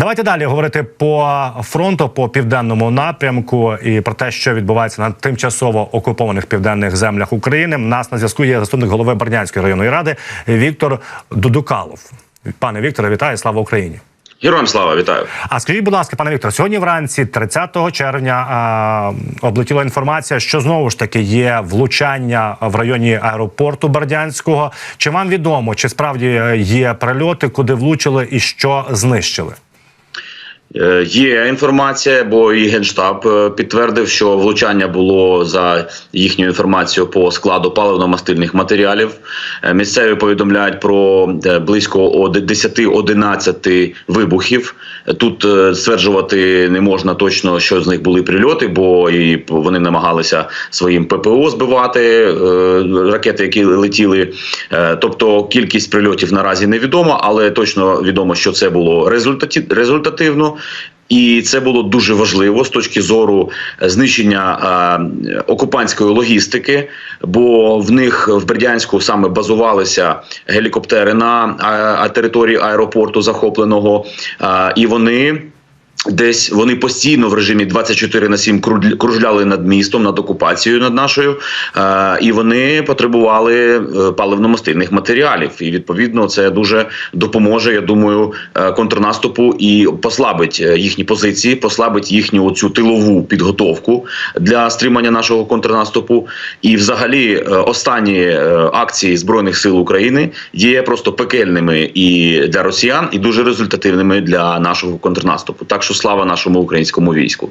Давайте далі говорити по фронту, по південному напрямку і про те, що відбувається на тимчасово окупованих південних землях України. Нас на зв'язку є заступник голови Бердянської районної ради Віктор Дудукалов. Пане Вікторе, вітаю! Слава Україні! Героям слава вітаю. А скажіть, будь ласка, пане Віктор, сьогодні вранці, 30 червня, а, облетіла інформація, що знову ж таки є влучання в районі аеропорту Бердянського. Чи вам відомо, чи справді є прильоти, куди влучили і що знищили? Е, Є інформація, бо і генштаб е, підтвердив, що влучання було за їхньою інформацією по складу паливно-мастильних матеріалів. Е, Місцеві повідомляють про близько од- 10-11 вибухів. Тут стверджувати не можна точно, що з них були прильоти, бо і вони намагалися своїм ППО збивати ракети, які летіли. Тобто кількість прильотів наразі невідома, але точно відомо, що це було результативно. І це було дуже важливо з точки зору е, знищення е, окупантської логістики, бо в них в Бердянську саме базувалися гелікоптери на а території аеропорту захопленого, е, і вони. Десь вони постійно в режимі 24 на 7 кружля- кружляли над містом, над окупацією над нашою, е, і вони потребували е, паливно-мастильних матеріалів. І відповідно це дуже допоможе. Я думаю, е, контрнаступу і послабить їхні позиції, послабить їхню оцю тилову підготовку для стримання нашого контрнаступу. І, взагалі, останні акції збройних сил України є просто пекельними і для росіян, і дуже результативними для нашого контрнаступу. Так що слава нашому українському війську.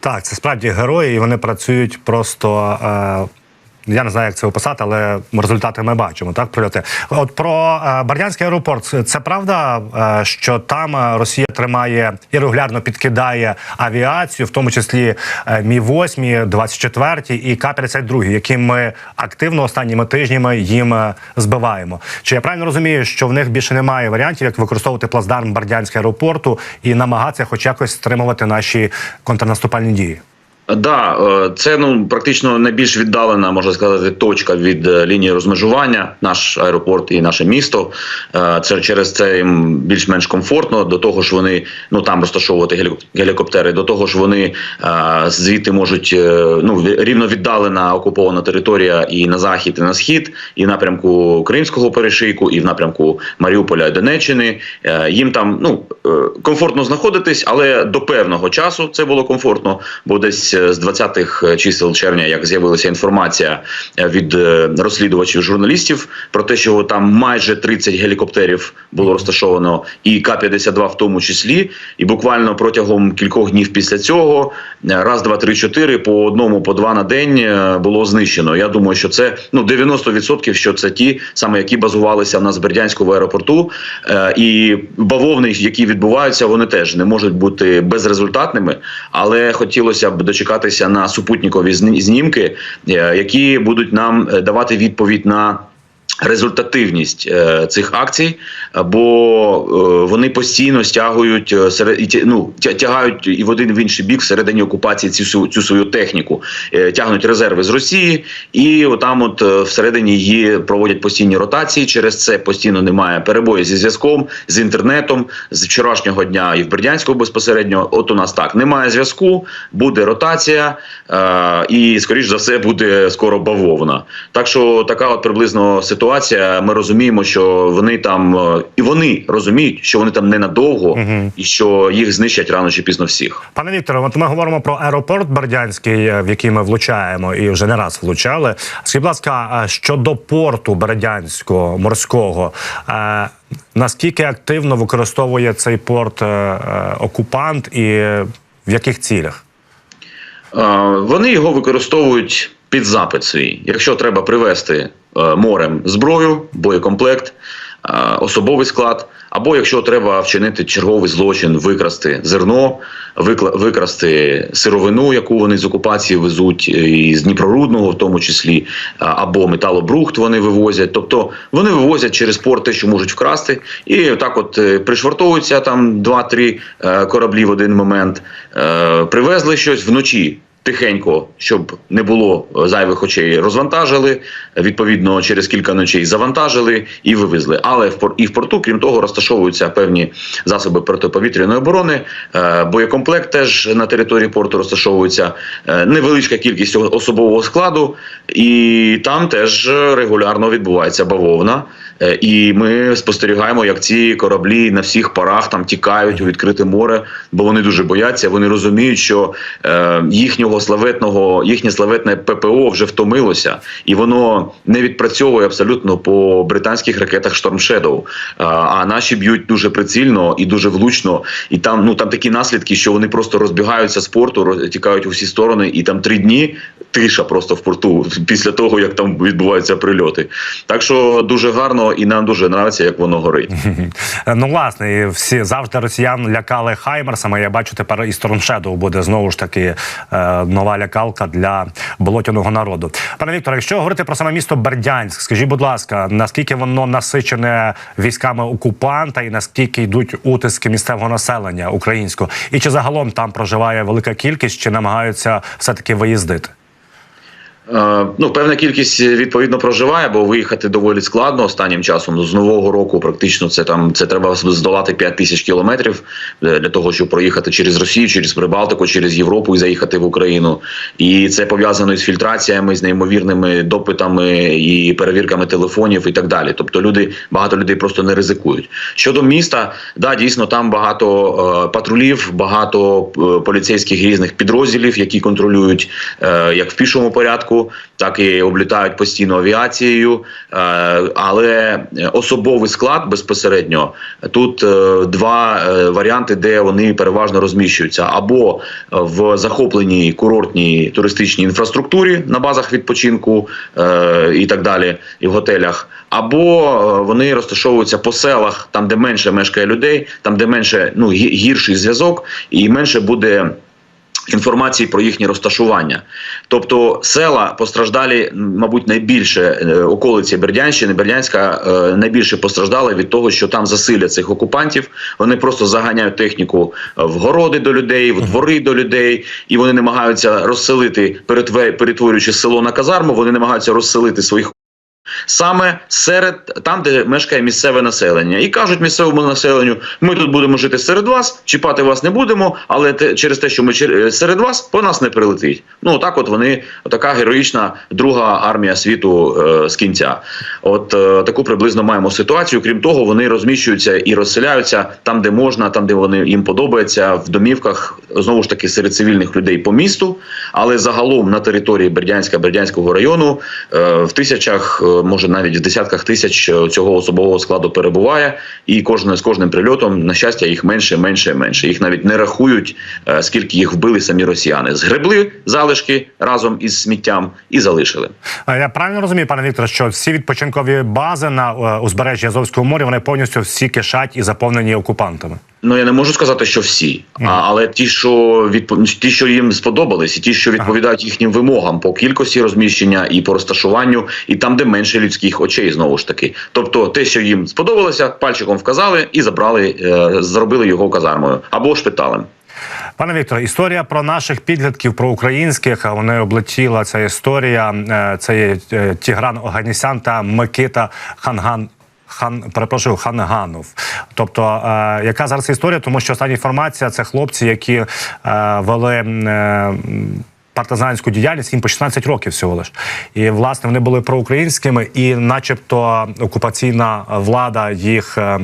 Так, це справді герої, і вони працюють просто. Я не знаю, як це описати, але результати ми бачимо. Так, прильоти. От про е, Бердянський аеропорт. Це правда, е, що там е, Росія тримає і регулярно підкидає авіацію, в тому числі Мі 8 24 і К-52, які ми активно останніми тижнями їм збиваємо. Чи я правильно розумію, що в них більше немає варіантів, як використовувати плацдарм Бердянського аеропорту і намагатися, хоч якось стримувати наші контрнаступальні дії? Да, е, це ну практично найбільш віддалена, можна сказати, точка від е, лінії розмежування, наш аеропорт і наше місто. Е, Це через це їм більш-менш комфортно. До того ж, вони ну там розташовувати гелі- гелікоптери. До того ж, вони звідти можуть ну рівно віддалена окупована територія і на захід, і на схід, і в напрямку Кримського перешийку, і в напрямку Маріуполя і Донеччини. Їм там ну комфортно знаходитись, але до певного часу це було комфортно, бо десь з 20-х чисел червня, як з'явилася інформація е, від е, розслідувачів журналістів про те, що там майже 30 гелікоптерів було розташовано, і К-52 в тому числі, і буквально протягом кількох днів після цього е, раз, два, три, чотири по одному, по два на день е, було знищено. Я думаю, що це ну 90% що це ті саме, які базувалися в нас в Бердянському аеропорту, Е, і бавовни, які відбуваються, вони теж не можуть бути безрезультатними, але хотілося б дочекатися на супутникові зні- знімки, е, які будуть нам е, давати відповідь на. Результативність е, цих акцій, бо е, вони постійно стягують е, ну, тягають і в один в інший бік всередині окупації цю цю свою техніку, тягнуть резерви з Росії, і отам, от всередині її проводять постійні ротації. Через це постійно немає перебою зі зв'язком, з інтернетом. З вчорашнього дня і в Бердянську безпосередньо. От у нас так немає зв'язку, буде ротація, і скоріш за все буде скоро бавовна. Так що така от приблизно ситуація. Ми розуміємо, що вони там е, і вони розуміють, що вони там ненадовго, Мгм. і що їх знищать рано чи пізно всіх. Пане Вікторе, от ми говоримо про аеропорт Бердянський, е, в який ми влучаємо і вже не раз влучали. Скажіть, будь ласка, щодо порту Бердянського морського, е, наскільки активно використовує цей порт окупант і в яких цілях? Вони його використовують під запит свій. Якщо треба привезти морем зброю, боєкомплект, е, особовий склад, або якщо треба вчинити черговий злочин, викрасти зерно, викрасти сировину, яку вони з окупації везуть, е, і з Дніпрорудного, в тому числі, або металобрухт вони вивозять. Тобто вони вивозять через порт те, що можуть вкрасти, і так, от е, пришвартовуються там 2-3 е, кораблі в один момент, е, привезли щось вночі. Тихенько, щоб не було е, зайвих очей, розвантажили. Відповідно, через кілька ночей завантажили і вивезли. Але в і в порту, крім того, розташовуються певні засоби протиповітряної оборони. Е, Боєкомплект теж на території порту розташовується е, невеличка кількість особового складу, і там теж регулярно відбувається бавовна. Е, І ми спостерігаємо, як ці кораблі на всіх парах там тікають у відкрите море, бо вони дуже бояться. Вони розуміють, що е, їхнього славетного, їхнє славетне ППО вже втомилося, і воно не відпрацьовує абсолютно по британських ракетах Shadow. А, наші б'ють дуже прицільно і дуже влучно. І там ну там такі наслідки, що вони просто розбігаються з порту, тікають у всі сторони, і там три дні тиша просто в порту після того, як там відбуваються прильоти. Так що дуже гарно і нам дуже нравиться, як воно горить. Ну, власне, всі завжди росіян лякали хаймерсами. Я бачу, тепер і Storm буде знову ж таки е, нова лякалка для болотяного народу. Пане Вікторе, якщо говорити про саме місто Бердянськ, скажіть, будь ласка, наскільки воно насичене військами окупанта і наскільки йдуть утиски місцевого населення українського? І чи загалом там проживає велика кількість, чи намагаються все таки виїздити? Е, Ну, певна кількість е, відповідно проживає, бо виїхати доволі складно останнім часом. Ну, З нового року практично це там це треба здолати 5 тисяч кілометрів е, для того, щоб проїхати через Росію, через Прибалтику, через Європу і заїхати в Україну. І це пов'язано із фільтраціями, з неймовірними допитами і перевірками телефонів і так далі. Тобто люди багато людей просто не ризикують. Щодо міста, да, дійсно там багато е, патрулів, багато е, поліцейських різних підрозділів, які контролюють е, як в пішому порядку, так і облітають постійно авіацією. Е, але особовий склад безпосередньо тут е, два е, варіанти, де вони переважно розміщуються, або в захопленій курортній туристичній інфраструктурі на базах відпочинку і так далі, і в готелях, або вони розташовуються по селах, там де менше мешкає людей, там де менше ну гірший зв'язок, і менше буде. Інформації про їхнє розташування, тобто села постраждалі, мабуть, найбільше е, околиці Бердянщини, Бердянська е, найбільше постраждали від того, що там засилля цих окупантів. Вони просто заганяють техніку е, в городи до людей, в двори до людей, і вони намагаються розселити, перетворюючи село на казарму. Вони намагаються розселити своїх саме серед там, де мешкає місцеве населення, і кажуть місцевому населенню: ми тут будемо жити серед вас, чіпати вас не будемо, але те, через те, що ми е, серед вас, по нас не прилетить. Ну так, от вони така героїчна друга армія світу е, з кінця. От е, таку приблизно маємо ситуацію. Крім того, вони розміщуються і розселяються там, де можна, там де вони їм подобається, в домівках знову ж таки серед цивільних людей по місту, але загалом на території Бердянська Бердянського району е, в тисячах, е, може навіть в десятках тисяч е, цього особового складу перебуває, і кожне з кожним прильотом, на щастя, їх менше, менше, менше. Їх навіть не рахують, е, скільки їх вбили самі росіяни. Згребли залишки разом із сміттям і залишили. А Я правильно розумію, пане Вікторе, що всі відпочинкові бази на е, узбережжі Азовського моря вони повністю всі кишать і заповнені окупантами. Ну я не можу сказати, що всі, а, але ті, що відп... ті, що їм сподобались, і ті, що відповідають їхнім вимогам по кількості розміщення і по розташуванню, і там, де менше людських очей, знову ж таки. Тобто, те, що їм сподобалося, пальчиком вказали і забрали, е, зробили його казармою або шпиталем. Пане Вікторе, історія про наших підлітків, про українських. а Вони облетіла ця історія. е, Це є е, Тігран Оганісян та Микита Ханган. Хан перепрошую Ханганов. Тобто, е, яка зараз історія? Тому що остання інформація це хлопці, які е, вели. Е, Партизанську діяльність їм по 16 років всього лиш. І власне вони були проукраїнськими, і, начебто, окупаційна влада їх е,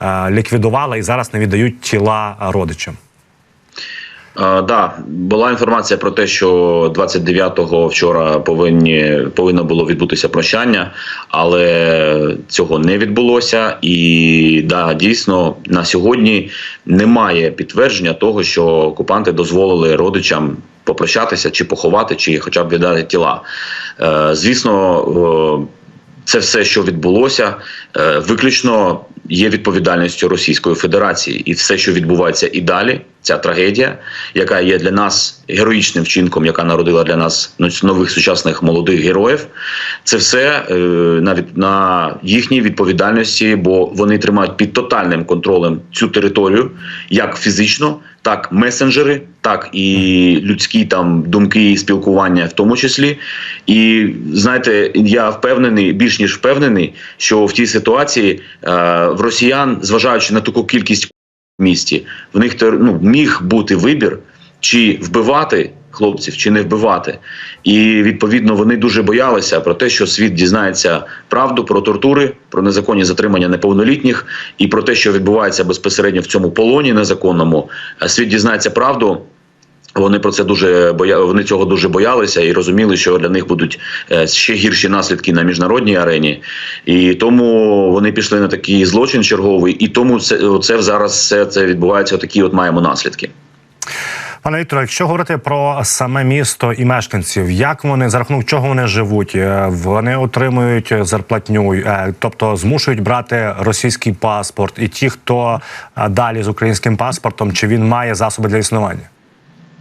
е, ліквідувала і зараз не віддають тіла родичам. Е, да, була інформація про те, що 29-го вчора повинні повинно було відбутися прощання, але цього не відбулося. І да, дійсно на сьогодні немає підтвердження того, що окупанти дозволили родичам попрощатися чи поховати, чи хоча б віддати тіла. Е, звісно. е, це все, що відбулося, е, виключно є відповідальністю Російської Федерації, і все, що відбувається і далі, ця трагедія, яка є для нас героїчним вчинком, яка народила для нас нових сучасних молодих героїв, це все е, на, на їхній відповідальності, бо вони тримають під тотальним контролем цю територію, як фізично, так месенджери, так і людські там думки і спілкування, в тому числі. І знаєте, я впевнений, більш ніж впевнений, що в тій ситуації е, в росіян, зважаючи на таку кількість місті, в них ну, міг бути вибір, чи вбивати хлопців, чи не вбивати. І відповідно вони дуже боялися про те, що світ дізнається правду про тортури, про незаконні затримання неповнолітніх і про те, що відбувається безпосередньо в цьому полоні незаконному. Світ дізнається правду. Вони про це дуже боя... вони цього дуже боялися і розуміли, що для них будуть е, ще гірші наслідки на міжнародній арені, і тому вони пішли на такий злочин черговий, і тому це, це зараз все це відбувається. Такі от маємо наслідки. Пане Вікторе, якщо говорити про саме місто і мешканців, як вони за рахунок чого вони живуть? Е, Вони отримують зарплатню, е, тобто змушують брати російський паспорт, і ті, хто далі з українським паспортом, чи він має засоби для існування?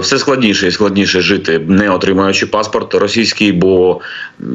Все складніше і складніше жити, не отримуючи паспорт російський, бо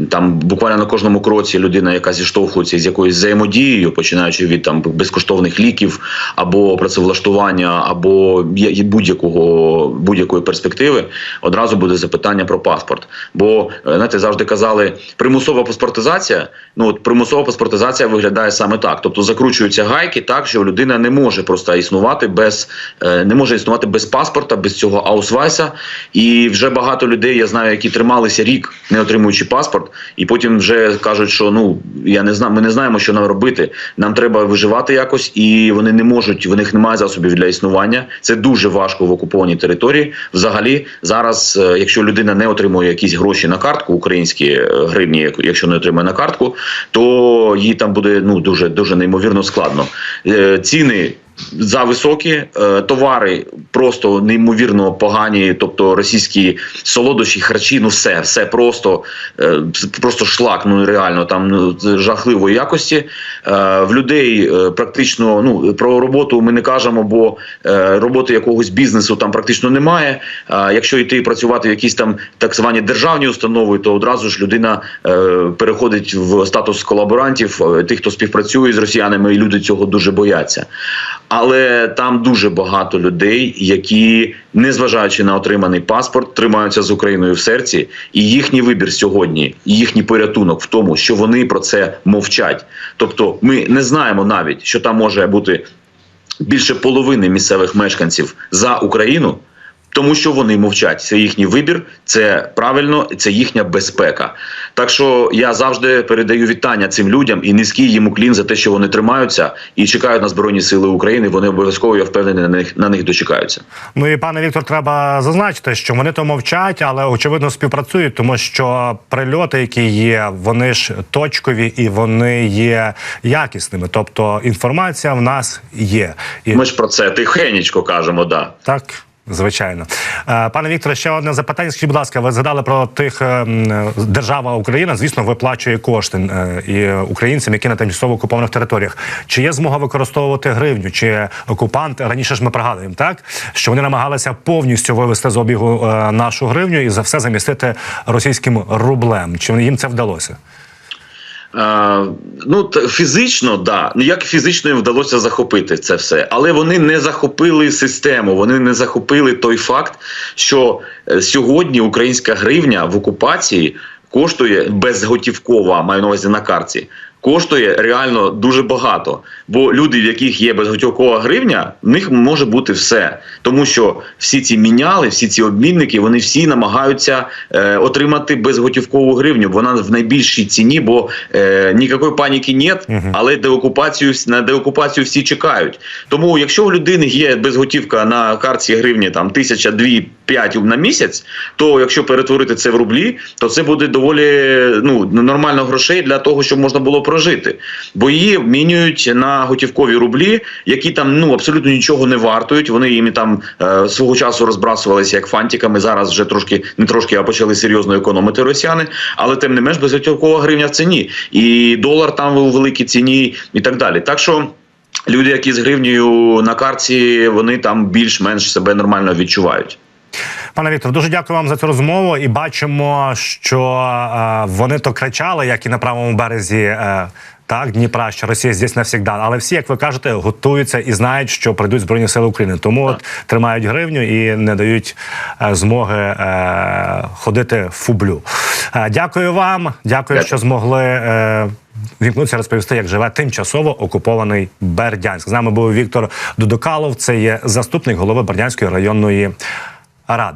там буквально на кожному кроці людина, яка зіштовхується з якоюсь взаємодією, починаючи від там безкоштовних ліків або працевлаштування, або будь-якого будь-якої перспективи, одразу буде запитання про паспорт. Бо е, знаєте, завжди казали, примусова паспортизація. Ну от примусова паспортизація виглядає саме так. Тобто закручуються гайки так, що людина не може просто існувати без е, не може існувати без паспорта, без цього аусвайса. І вже багато людей я знаю, які трималися рік, не отримуючи паспорт, і потім вже кажуть, що ну я не знаю, ми не знаємо, що нам робити. Нам треба виживати якось, і вони не можуть, в них немає засобів для існування. Це дуже важко в окупованій території. Взагалі, зараз, е, якщо людина не отримує якісь гроші на картку, українські е, гривні, як- якщо не отримує на картку, то їй там буде ну дуже дуже неймовірно складно. Е, Ціни. За високі товари просто неймовірно погані, тобто російські солодощі, харчі, ну все, все просто, е, просто шлак. Ну реально там ну, жахливої якості. Е, в людей е, практично ну про роботу ми не кажемо, бо роботи якогось бізнесу там практично немає. Якщо йти працювати в якісь там так звані державні установи, то одразу ж людина переходить в статус колаборантів, тих, хто співпрацює з росіянами, і люди цього дуже бояться. Але там дуже багато людей, які, незважаючи на отриманий паспорт, тримаються з Україною в серці, і їхній вибір сьогодні, і їхній порятунок в тому, що вони про це мовчать. Тобто, ми не знаємо навіть, що там може бути більше половини місцевих мешканців за Україну. Тому що вони мовчать, це їхній вибір, це правильно, це їхня безпека. Так що я завжди передаю вітання цим людям і низький їм уклін за те, що вони тримаються і чекають на збройні сили України. Вони обов'язково я впевнений на них на них дочекаються. Ну і пане Віктор, треба зазначити, що вони то мовчать, але очевидно співпрацюють, тому що прильоти, які є, вони ж точкові і вони є якісними. Тобто інформація в нас є. І Ми ж про це тихенечко кажемо. Да. Так, звичайно. Е, Пане Вікторе, ще одне запитання. Скажіть, будь ласка, ви згадали про тих е, держава Україна, звісно, виплачує кошти е, і українцям, які на тимчасово окупованих територіях. Чи є змога використовувати гривню? Чи окупанти раніше ж ми пригадуємо, так що вони намагалися повністю вивести з обігу е, нашу гривню і за все замістити російським рублем? Чи їм це вдалося? Е, ну фізично, да. Ну як фізично їм вдалося захопити це все, але вони не захопили систему. Вони не захопили той факт, що е, сьогодні українська гривня в окупації коштує безготівкова, маю на увазі на карті. Коштує реально дуже багато, бо люди, в яких є безготівкова гривня, в них може бути все, тому що всі ці міняли, всі ці обмінники, вони всі намагаються е, отримати безготівкову гривню. Вона в найбільшій ціні, бо е, ніякої паніки нет, але деокупацію на деокупацію всі чекають. Тому, якщо в людини є безготівка на картці гривні там тисяча, дві, 5 на місяць, то якщо перетворити це в рублі, то це буде доволі ну нормально грошей для того, щоб можна було прожити. Бо її обмінюють на готівкові рублі, які там ну абсолютно нічого не вартують. Вони їм там е, свого часу розбрасувалися як фантиками. Зараз вже трошки не трошки, а почали серйозно економити росіяни. Але тим не менш безготівкова гривня в ціні, і долар там у великій ціні, і так далі. Так що. Люди, які з гривнею на карті, вони там більш-менш себе нормально відчувають. Пане Віктор, дуже дякую вам за цю розмову. І бачимо, що е, вони то кричали, як і на правому березі. Е, так, Дніпра, що Росія здесь навсігда. Але всі, як ви кажете, готуються і знають, що прийдуть збройні сили України. Тому от тримають гривню і не дають е, змоги е, ходити в фублю. Е, дякую вам. Дякую, Дякую. що змогли. Е, Вімкнутися розповісти, як живе тимчасово окупований Бердянськ. З нами був Віктор Дудокалов. Це є заступник голови Бердянської районної ради.